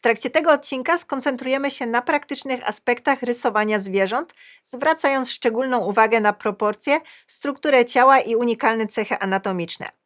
W trakcie tego odcinka skoncentrujemy się na praktycznych aspektach rysowania zwierząt, zwracając szczególną uwagę na proporcje, strukturę ciała i unikalne cechy anatomiczne.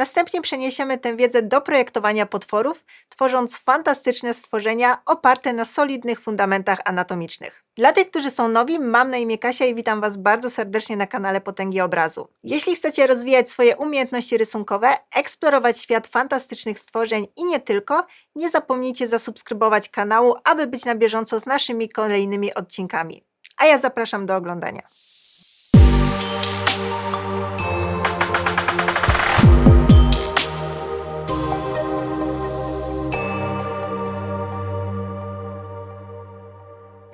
Następnie przeniesiemy tę wiedzę do projektowania potworów, tworząc fantastyczne stworzenia oparte na solidnych fundamentach anatomicznych. Dla tych, którzy są nowi, mam na imię Kasia i witam Was bardzo serdecznie na kanale Potęgi Obrazu. Jeśli chcecie rozwijać swoje umiejętności rysunkowe, eksplorować świat fantastycznych stworzeń i nie tylko, nie zapomnijcie zasubskrybować kanału, aby być na bieżąco z naszymi kolejnymi odcinkami. A ja zapraszam do oglądania.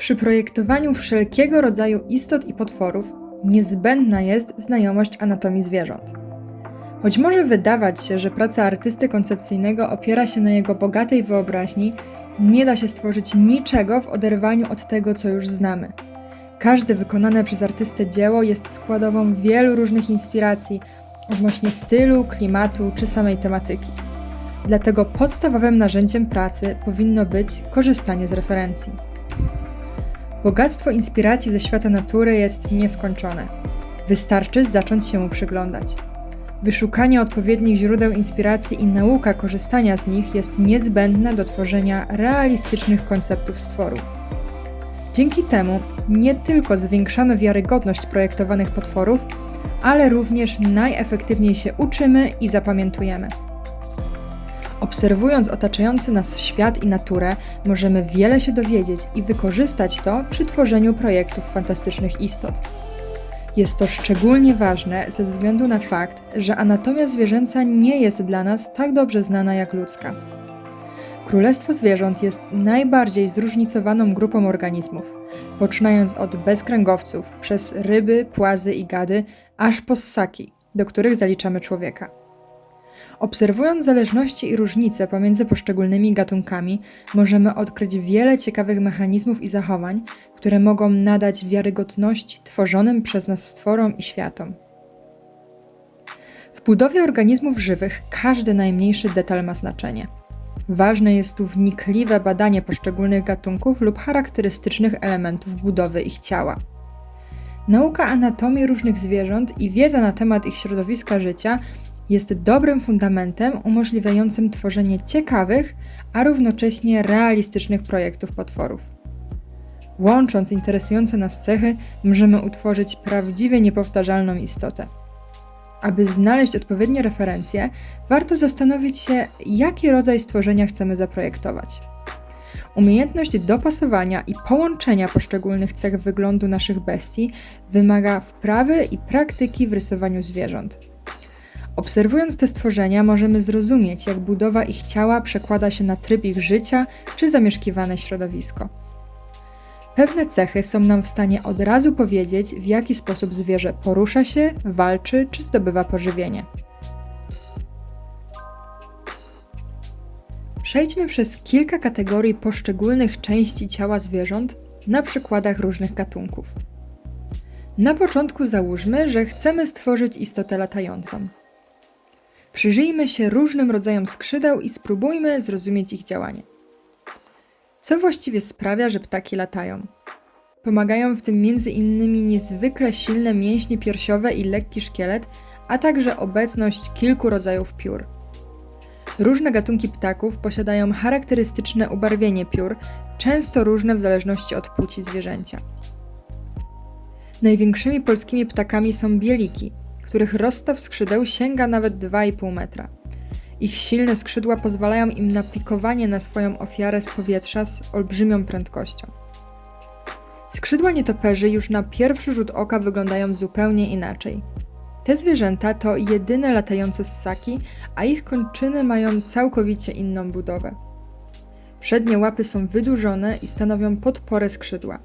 Przy projektowaniu wszelkiego rodzaju istot i potworów niezbędna jest znajomość anatomii zwierząt. Choć może wydawać się, że praca artysty koncepcyjnego opiera się na jego bogatej wyobraźni, nie da się stworzyć niczego w oderwaniu od tego, co już znamy. Każde wykonane przez artystę dzieło jest składową wielu różnych inspiracji odnośnie stylu, klimatu czy samej tematyki. Dlatego podstawowym narzędziem pracy powinno być korzystanie z referencji. Bogactwo inspiracji ze świata natury jest nieskończone. Wystarczy zacząć się mu przyglądać. Wyszukanie odpowiednich źródeł inspiracji i nauka korzystania z nich jest niezbędna do tworzenia realistycznych konceptów stworów. Dzięki temu nie tylko zwiększamy wiarygodność projektowanych potworów, ale również najefektywniej się uczymy i zapamiętujemy. Obserwując otaczający nas świat i naturę, możemy wiele się dowiedzieć i wykorzystać to przy tworzeniu projektów fantastycznych istot. Jest to szczególnie ważne ze względu na fakt, że anatomia zwierzęca nie jest dla nas tak dobrze znana jak ludzka. Królestwo zwierząt jest najbardziej zróżnicowaną grupą organizmów, poczynając od bezkręgowców, przez ryby, płazy i gady, aż po ssaki, do których zaliczamy człowieka. Obserwując zależności i różnice pomiędzy poszczególnymi gatunkami, możemy odkryć wiele ciekawych mechanizmów i zachowań, które mogą nadać wiarygodności tworzonym przez nas stworom i światom. W budowie organizmów żywych każdy najmniejszy detal ma znaczenie. Ważne jest tu wnikliwe badanie poszczególnych gatunków lub charakterystycznych elementów budowy ich ciała. Nauka anatomii różnych zwierząt i wiedza na temat ich środowiska życia jest dobrym fundamentem umożliwiającym tworzenie ciekawych, a równocześnie realistycznych projektów potworów. Łącząc interesujące nas cechy, możemy utworzyć prawdziwie niepowtarzalną istotę. Aby znaleźć odpowiednie referencje, warto zastanowić się, jaki rodzaj stworzenia chcemy zaprojektować. Umiejętność dopasowania i połączenia poszczególnych cech wyglądu naszych bestii wymaga wprawy i praktyki w rysowaniu zwierząt. Obserwując te stworzenia, możemy zrozumieć, jak budowa ich ciała przekłada się na tryb ich życia czy zamieszkiwane środowisko. Pewne cechy są nam w stanie od razu powiedzieć, w jaki sposób zwierzę porusza się, walczy czy zdobywa pożywienie. Przejdźmy przez kilka kategorii poszczególnych części ciała zwierząt na przykładach różnych gatunków. Na początku załóżmy, że chcemy stworzyć istotę latającą. Przyjrzyjmy się różnym rodzajom skrzydeł i spróbujmy zrozumieć ich działanie. Co właściwie sprawia, że ptaki latają? Pomagają w tym innymi niezwykle silne mięśnie piersiowe i lekki szkielet, a także obecność kilku rodzajów piór. Różne gatunki ptaków posiadają charakterystyczne ubarwienie piór, często różne w zależności od płci zwierzęcia. Największymi polskimi ptakami są bieliki, których rozstaw skrzydeł sięga nawet 2,5 metra. Ich silne skrzydła pozwalają im na pikowanie na swoją ofiarę z powietrza z olbrzymią prędkością. Skrzydła nietoperzy już na pierwszy rzut oka wyglądają zupełnie inaczej. Te zwierzęta to jedyne latające ssaki, a ich kończyny mają całkowicie inną budowę. Przednie łapy są wydłużone i stanowią podporę skrzydła.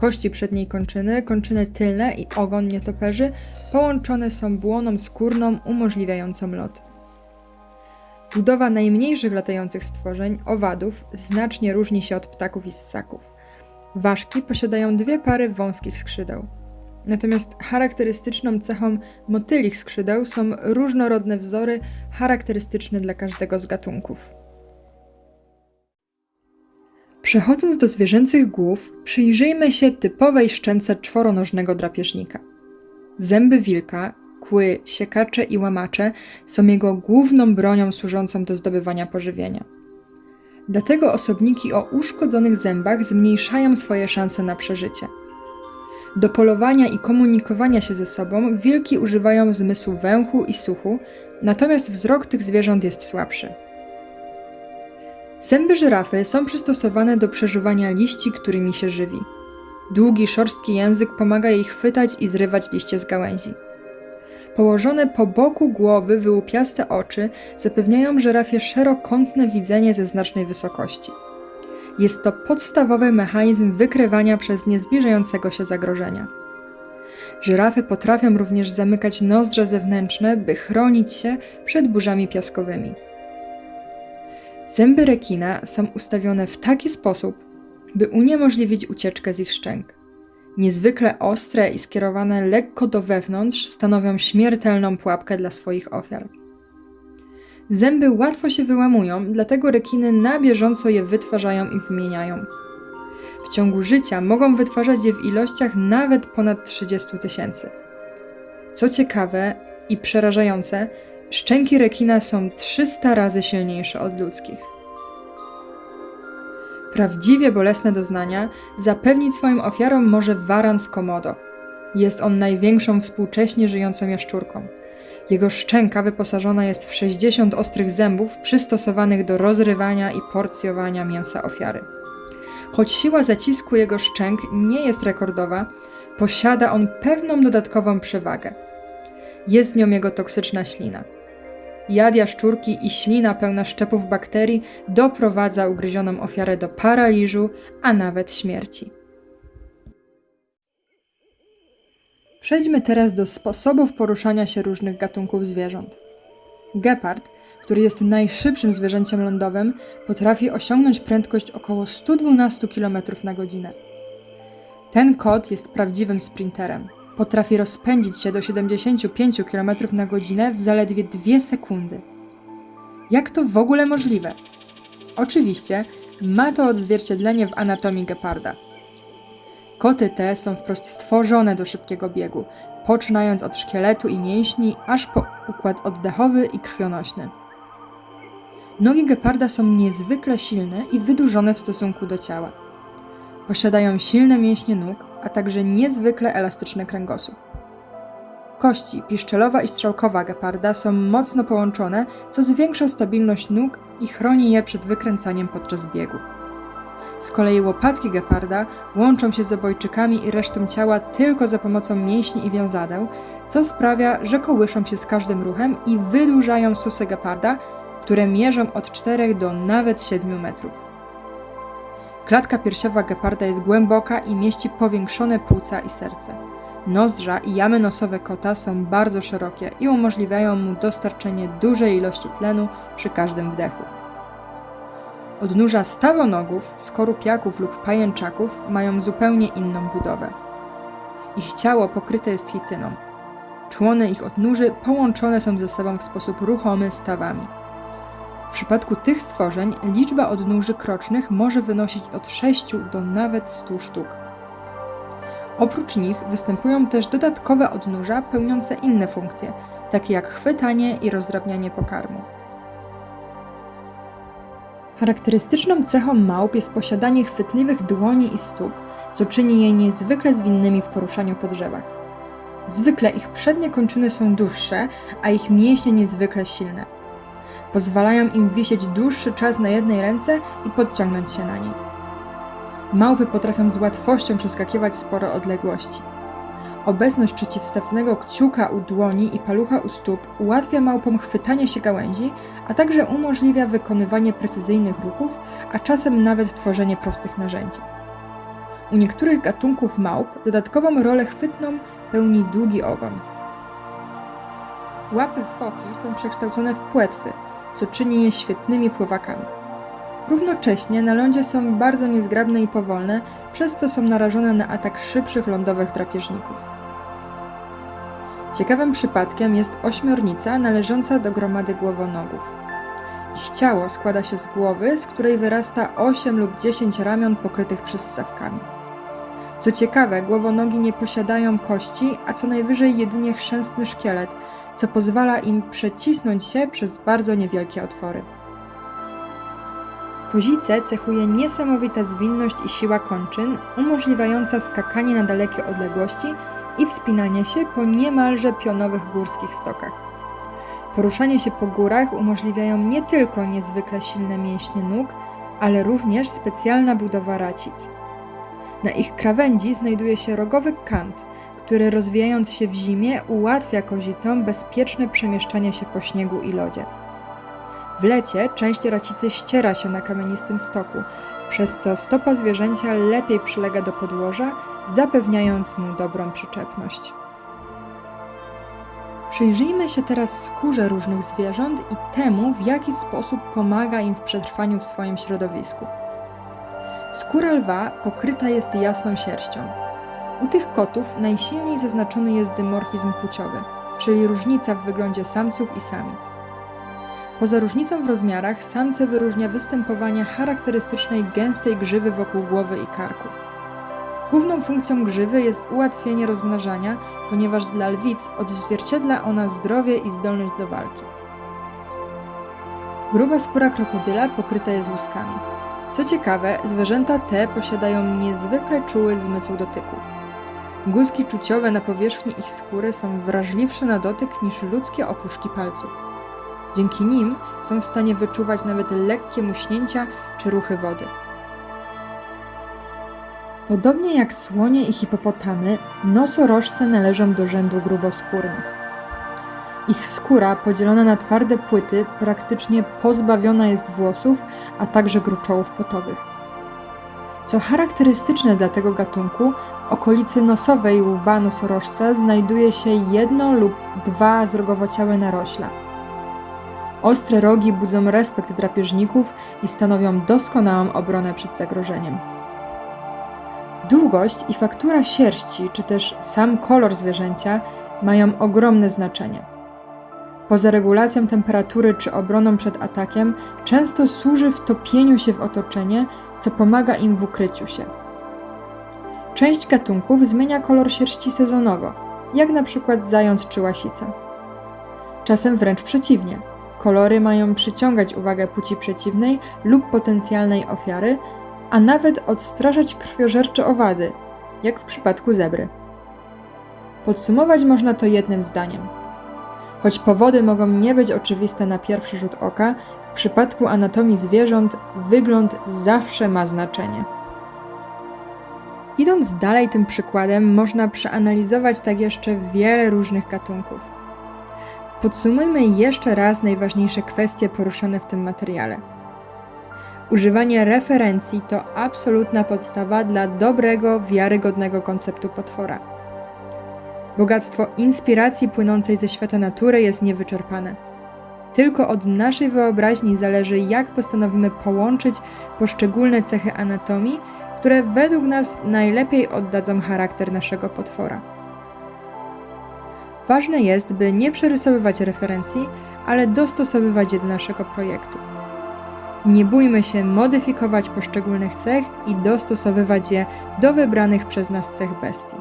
Kości przedniej kończyny, kończyny tylne i ogon nietoperzy połączone są błoną skórną umożliwiającą lot. Budowa najmniejszych latających stworzeń, owadów, znacznie różni się od ptaków i ssaków. Ważki posiadają dwie pary wąskich skrzydeł. Natomiast charakterystyczną cechą motylich skrzydeł są różnorodne wzory charakterystyczne dla każdego z gatunków. Przechodząc do zwierzęcych głów, przyjrzyjmy się typowej szczęce czworonożnego drapieżnika. Zęby wilka, kły, siekacze i łamacze są jego główną bronią służącą do zdobywania pożywienia. Dlatego osobniki o uszkodzonych zębach zmniejszają swoje szanse na przeżycie. Do polowania i komunikowania się ze sobą wilki używają zmysłu węchu i słuchu, natomiast wzrok tych zwierząt jest słabszy. Zęby żyrafy są przystosowane do przeżuwania liści, którymi się żywi. Długi, szorstki język pomaga jej chwytać i zrywać liście z gałęzi. Położone po boku głowy wyłupiaste oczy zapewniają żyrafie szerokątne widzenie ze znacznej wysokości. Jest to podstawowy mechanizm wykrywania przez nie zbliżającego się zagrożenia. Żyrafy potrafią również zamykać nozdrza zewnętrzne, by chronić się przed burzami piaskowymi. Zęby rekina są ustawione w taki sposób, by uniemożliwić ucieczkę z ich szczęk. Niezwykle ostre i skierowane lekko do wewnątrz stanowią śmiertelną pułapkę dla swoich ofiar. Zęby łatwo się wyłamują, dlatego rekiny na bieżąco je wytwarzają i wymieniają. W ciągu życia mogą wytwarzać je w ilościach nawet ponad 30 tysięcy. Co ciekawe i przerażające, szczęki rekina są 300 razy silniejsze od ludzkich. Prawdziwie bolesne doznania zapewnić swoim ofiarom może waran z komodo. Jest on największą współcześnie żyjącą jaszczurką. Jego szczęka wyposażona jest w 60 ostrych zębów przystosowanych do rozrywania i porcjowania mięsa ofiary. Choć siła zacisku jego szczęk nie jest rekordowa, posiada on pewną dodatkową przewagę. Jest nią jego toksyczna ślina. Jad jaszczurki i ślina pełna szczepów bakterii doprowadza ugryzioną ofiarę do paraliżu, a nawet śmierci. Przejdźmy teraz do sposobów poruszania się różnych gatunków zwierząt. Gepard, który jest najszybszym zwierzęciem lądowym, potrafi osiągnąć prędkość około 112 km na godzinę. Ten kot jest prawdziwym sprinterem. Potrafi rozpędzić się do 75 km na godzinę w zaledwie 2 sekundy. Jak to w ogóle możliwe? Oczywiście ma to odzwierciedlenie w anatomii geparda. Koty te są wprost stworzone do szybkiego biegu, poczynając od szkieletu i mięśni, aż po układ oddechowy i krwionośny. Nogi geparda są niezwykle silne i wydłużone w stosunku do ciała. Posiadają silne mięśnie nóg, a także niezwykle elastyczny kręgosłup. Kości piszczelowa i strzałkowa geparda są mocno połączone, co zwiększa stabilność nóg i chroni je przed wykręcaniem podczas biegu. Z kolei łopatki geparda łączą się z obojczykami i resztą ciała tylko za pomocą mięśni i wiązadeł, co sprawia, że kołyszą się z każdym ruchem i wydłużają susy geparda, które mierzą od 4 do nawet 7 metrów. Klatka piersiowa geparda jest głęboka i mieści powiększone płuca i serce. Nozdrza i jamy nosowe kota są bardzo szerokie i umożliwiają mu dostarczenie dużej ilości tlenu przy każdym wdechu. Odnóża stawonogów, skorupiaków lub pajęczaków mają zupełnie inną budowę. Ich ciało pokryte jest chityną. Człony ich odnóży połączone są ze sobą w sposób ruchomy stawami. W przypadku tych stworzeń liczba odnóży krocznych może wynosić od 6 do nawet 100 sztuk. Oprócz nich występują też dodatkowe odnóża pełniące inne funkcje, takie jak chwytanie i rozdrabnianie pokarmu. Charakterystyczną cechą małp jest posiadanie chwytliwych dłoni i stóp, co czyni je niezwykle zwinnymi w poruszaniu po drzewach. Zwykle ich przednie kończyny są dłuższe, a ich mięśnie niezwykle silne. Pozwalają im wisieć dłuższy czas na jednej ręce i podciągnąć się na niej. Małpy potrafią z łatwością przeskakiwać spore odległości. Obecność przeciwstawnego kciuka u dłoni i palucha u stóp ułatwia małpom chwytanie się gałęzi, a także umożliwia wykonywanie precyzyjnych ruchów, a czasem nawet tworzenie prostych narzędzi. U niektórych gatunków małp dodatkową rolę chwytną pełni długi ogon. Łapy foki są przekształcone w płetwy, co czyni je świetnymi pływakami. Równocześnie na lądzie są bardzo niezgrabne i powolne, przez co są narażone na atak szybszych lądowych drapieżników. Ciekawym przypadkiem jest ośmiornica należąca do gromady głowonogów. Ich ciało składa się z głowy, z której wyrasta 8 lub 10 ramion pokrytych przyssawkami. Co ciekawe, głowonogi nie posiadają kości, a co najwyżej jedynie chrzęstny szkielet, co pozwala im przecisnąć się przez bardzo niewielkie otwory. Kozice cechuje niesamowita zwinność i siła kończyn, umożliwiająca skakanie na dalekie odległości i wspinanie się po niemalże pionowych górskich stokach. Poruszanie się po górach umożliwiają nie tylko niezwykle silne mięśnie nóg, ale również specjalna budowa racic. Na ich krawędzi znajduje się rogowy kant, który rozwijając się w zimie ułatwia kozicom bezpieczne przemieszczanie się po śniegu i lodzie. W lecie część racicy ściera się na kamienistym stoku, przez co stopa zwierzęcia lepiej przylega do podłoża, zapewniając mu dobrą przyczepność. Przyjrzyjmy się teraz skórze różnych zwierząt i temu, w jaki sposób pomaga im w przetrwaniu w swoim środowisku. Skóra lwa pokryta jest jasną sierścią. U tych kotów najsilniej zaznaczony jest dymorfizm płciowy, czyli różnica w wyglądzie samców i samic. Poza różnicą w rozmiarach, samce wyróżnia występowanie charakterystycznej gęstej grzywy wokół głowy i karku. Główną funkcją grzywy jest ułatwienie rozmnażania, ponieważ dla lwic odzwierciedla ona zdrowie i zdolność do walki. Gruba skóra krokodyla pokryta jest łuskami. Co ciekawe, zwierzęta te posiadają niezwykle czuły zmysł dotyku. Guzki czuciowe na powierzchni ich skóry są wrażliwsze na dotyk niż ludzkie opuszki palców. Dzięki nim są w stanie wyczuwać nawet lekkie muśnięcia czy ruchy wody. Podobnie jak słonie i hipopotamy, nosorożce należą do rzędu gruboskórnych. Ich skóra, podzielona na twarde płyty, praktycznie pozbawiona jest włosów, a także gruczołów potowych. Co charakterystyczne dla tego gatunku, w okolicy nosowej łba nosorożca znajduje się jedno lub dwa zrogowociałe narośla. Ostre rogi budzą respekt drapieżników i stanowią doskonałą obronę przed zagrożeniem. Długość i faktura sierści, czy też sam kolor zwierzęcia mają ogromne znaczenie. Poza regulacją temperatury czy obroną przed atakiem, często służy w topieniu się w otoczenie, co pomaga im w ukryciu się. Część gatunków zmienia kolor sierści sezonowo, jak na przykład zając czy łasica. Czasem wręcz przeciwnie. Kolory mają przyciągać uwagę płci przeciwnej lub potencjalnej ofiary, a nawet odstraszać krwiożercze owady, jak w przypadku zebry. Podsumować można to jednym zdaniem. Choć powody mogą nie być oczywiste na pierwszy rzut oka, w przypadku anatomii zwierząt wygląd zawsze ma znaczenie. Idąc dalej tym przykładem, można przeanalizować tak jeszcze wiele różnych gatunków. Podsumujmy jeszcze raz najważniejsze kwestie poruszane w tym materiale. Używanie referencji to absolutna podstawa dla dobrego, wiarygodnego konceptu potwora. Bogactwo inspiracji płynącej ze świata natury jest niewyczerpane. Tylko od naszej wyobraźni zależy, jak postanowimy połączyć poszczególne cechy anatomii, które według nas najlepiej oddadzą charakter naszego potwora. Ważne jest, by nie przerysowywać referencji, ale dostosowywać je do naszego projektu. Nie bójmy się modyfikować poszczególnych cech i dostosowywać je do wybranych przez nas cech bestii.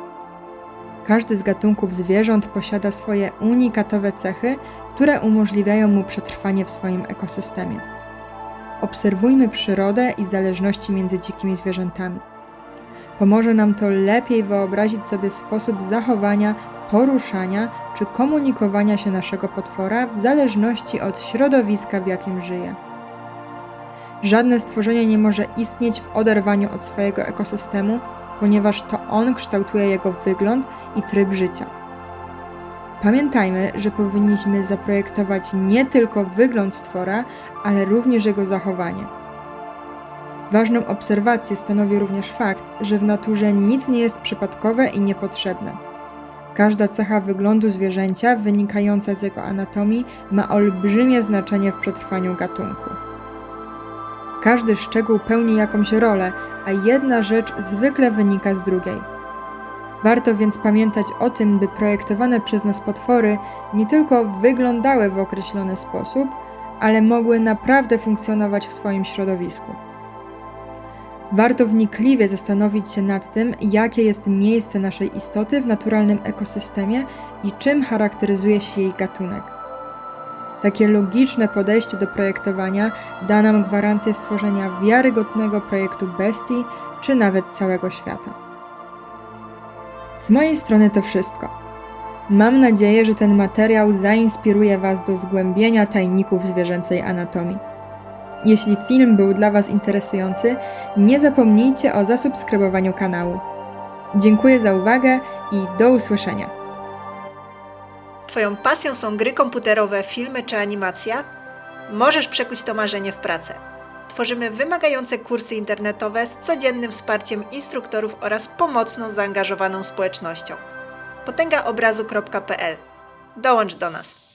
Każdy z gatunków zwierząt posiada swoje unikatowe cechy, które umożliwiają mu przetrwanie w swoim ekosystemie. Obserwujmy przyrodę i zależności między dzikimi zwierzętami. Pomoże nam to lepiej wyobrazić sobie sposób zachowania, poruszania czy komunikowania się naszego potwora w zależności od środowiska, w jakim żyje. Żadne stworzenie nie może istnieć w oderwaniu od swojego ekosystemu, ponieważ to on kształtuje jego wygląd i tryb życia. Pamiętajmy, że powinniśmy zaprojektować nie tylko wygląd stwora, ale również jego zachowanie. Ważną obserwację stanowi również fakt, że w naturze nic nie jest przypadkowe i niepotrzebne. Każda cecha wyglądu zwierzęcia wynikająca z jego anatomii ma olbrzymie znaczenie w przetrwaniu gatunku. Każdy szczegół pełni jakąś rolę, a jedna rzecz zwykle wynika z drugiej. Warto więc pamiętać o tym, by projektowane przez nas potwory nie tylko wyglądały w określony sposób, ale mogły naprawdę funkcjonować w swoim środowisku. Warto wnikliwie zastanowić się nad tym, jakie jest miejsce naszej istoty w naturalnym ekosystemie i czym charakteryzuje się jej gatunek. Takie logiczne podejście do projektowania da nam gwarancję stworzenia wiarygodnego projektu bestii czy nawet całego świata. Z mojej strony to wszystko. Mam nadzieję, że ten materiał zainspiruje Was do zgłębienia tajników zwierzęcej anatomii. Jeśli film był dla Was interesujący, nie zapomnijcie o zasubskrybowaniu kanału. Dziękuję za uwagę i do usłyszenia. Twoją pasją są gry komputerowe, filmy czy animacja? Możesz przekuć to marzenie w pracę. Tworzymy wymagające kursy internetowe z codziennym wsparciem instruktorów oraz pomocną, zaangażowaną społecznością. potęgaobrazu.pl Dołącz do nas!